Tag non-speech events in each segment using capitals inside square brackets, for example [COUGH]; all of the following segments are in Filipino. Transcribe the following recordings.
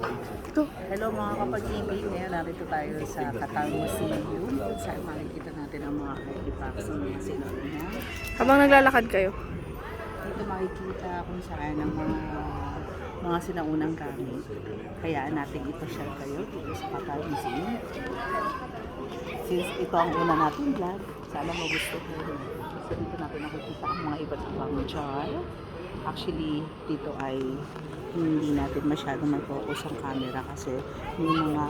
Hello mga kapag-ibig, ngayon narito tayo sa Qatar Museum kung saan makikita natin ang mga artifacts ng mga sinauna. Habang naglalakad kayo. Dito makikita kung saan ang mga mga sinaunang gamit. Hayaan natin ito-share kayo dito sa Qatar Museum. Since ito ang una nating vlog, sana magustuhan. So dito natin nakikita ang mga iba't ibang jar. Actually, dito ay hindi natin masyadong may focus ang camera kasi may mga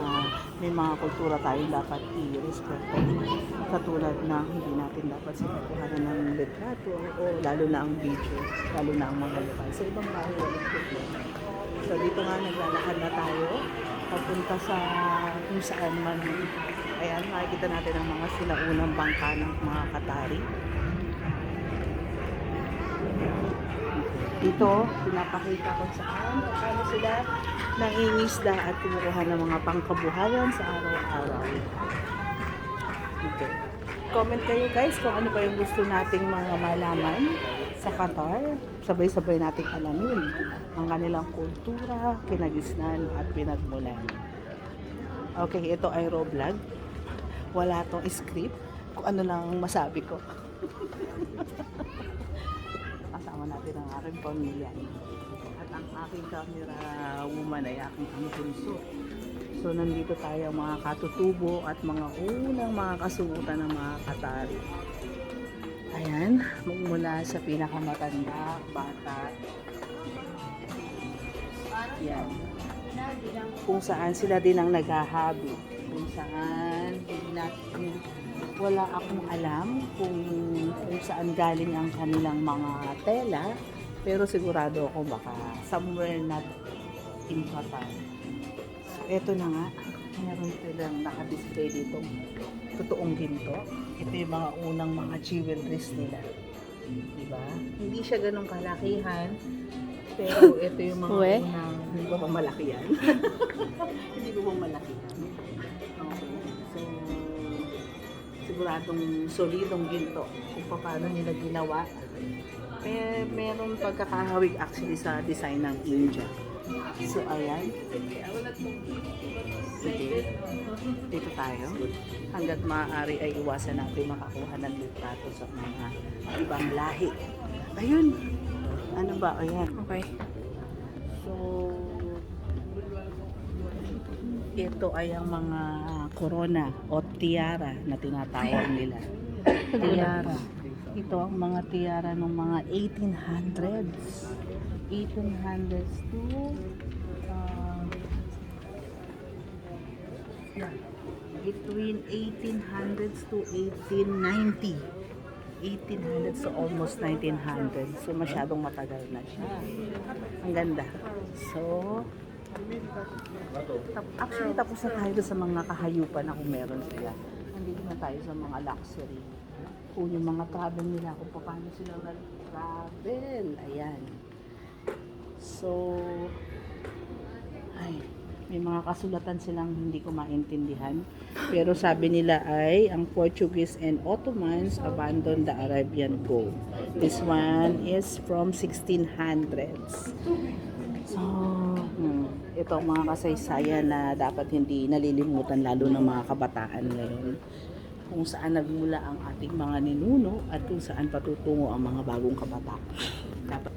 may mga kultura tayo dapat i-respeto katulad na hindi natin dapat sinakuhanan ng litrato o lalo na ang video lalo na ang mga lokal. Sa ibang bahay walang problema. So dito nga naglalakad na tayo. Papunta sa kung saan man. Ayan makikita natin ang mga sinaunang bangka ng mga Katari dito, pinapakita ko saan paano sila nangingisda at kumukuha ng mga pangkabuhayan sa araw-araw. Okay. Comment kayo guys kung ano pa yung gusto nating mga malaman sa Qatar. Sabay-sabay nating alamin ang kanilang kultura, kinagisnan at pinagmulan. Okay, ito ay raw vlog. Wala tong script. Kung ano lang masabi ko. [LAUGHS] kasama natin ang aking pamilya. At ang aking camera woman ay aking angkunso. So nandito tayo mga katutubo at mga unang mga kasungutan ng mga Katari. Ayan, magmula sa pinakamatanda, bata. Yan. Kung saan sila din ang naghahabi. Kung saan hindi natin wala akong alam kung, kung saan galing ang kanilang mga tela pero sigurado ako baka somewhere not in Qatar. So, eto na nga. Meron silang nakadisplay dito. Totoong ginto. Ito yung mga unang mga jewelries nila. Diba? Hindi siya ganun kalakihan. Pero ito yung mga Uwe? unang... Hindi pa malaki yan. [LAUGHS] Hindi pa malaki yan. Siguradong solidong ginto kung paano nila ginawa. May, meron pagkakahawig actually sa design ng India. So, ayan. Sige. Dito tayo. Hanggat maaari ay iwasan natin makakuha ng litrato sa mga ibang lahi. Ayun. Ano ba? Ayan. Okay. So, ito ay ang mga corona o tiara na tinatawag nila. tiara. Ito ang mga tiara ng mga 1800s. 1800s to uh, between 1800s to 1890. 1800s to almost 1900s. So, masyadong matagal na siya. Ang ganda. So, actually, tapos na tayo sa mga kahayupan na kung meron sila. Nandito na tayo sa mga luxury. Kung yung mga travel nila, kung paano sila nag-travel. Ayan. So, ay, may mga kasulatan silang hindi ko maintindihan. Pero sabi nila ay ang Portuguese and Ottomans abandoned the Arabian gold. This one is from 1600s. So, ito ang mga kasaysayan na dapat hindi nalilimutan lalo ng mga kabataan ngayon. Kung saan nagmula ang ating mga ninuno at kung saan patutungo ang mga bagong kabataan. Dapat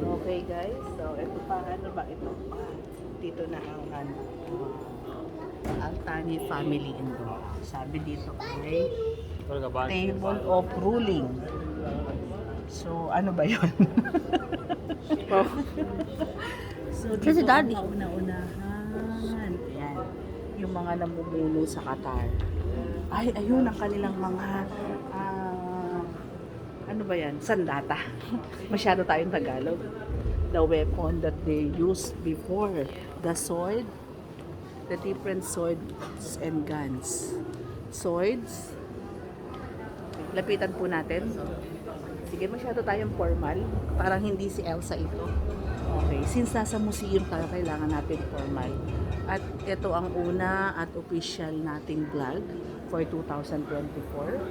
Okay guys, so ito pa, ano ba ito? Dito na ang ano, ah, ang Tani family in Sabi dito ay table of ruling. So, ano ba yun? Oh. so, Kasi daddy. ang una-unahan. Ayan. Yung mga namumuno sa Qatar. Ay, ayun ang kanilang mga ah, ano ba yan? Sandata. Masyado tayong Tagalog. The weapon that they used before. The sword. The different swords and guns. Swords. Lapitan po natin. Sige, masyado tayong formal. Parang hindi si Elsa ito. Okay, since nasa museum tayo, kailangan natin formal. At ito ang una at official nating vlog for 2024.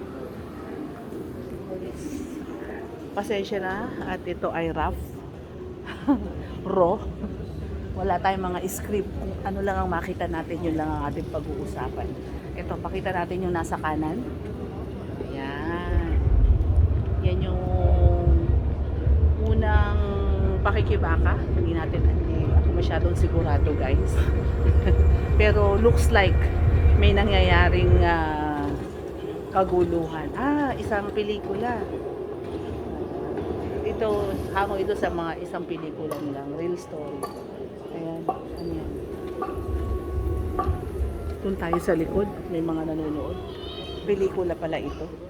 Pasensya na at ito ay rough [LAUGHS] raw. Wala tayong mga script. Ano lang ang makita natin, yun lang ang ating pag-uusapan. Ito, pakita natin yung nasa kanan. Pakikibaka. Hindi natin, hindi ako masyadong sigurado guys. [LAUGHS] Pero looks like may nangyayaring ah, kaguluhan. Ah, isang pelikula. Ito, hango ito sa mga isang pelikula nilang, real story. Ayan, ano yan. Doon tayo sa likod, may mga nanonood. Pelikula pala ito.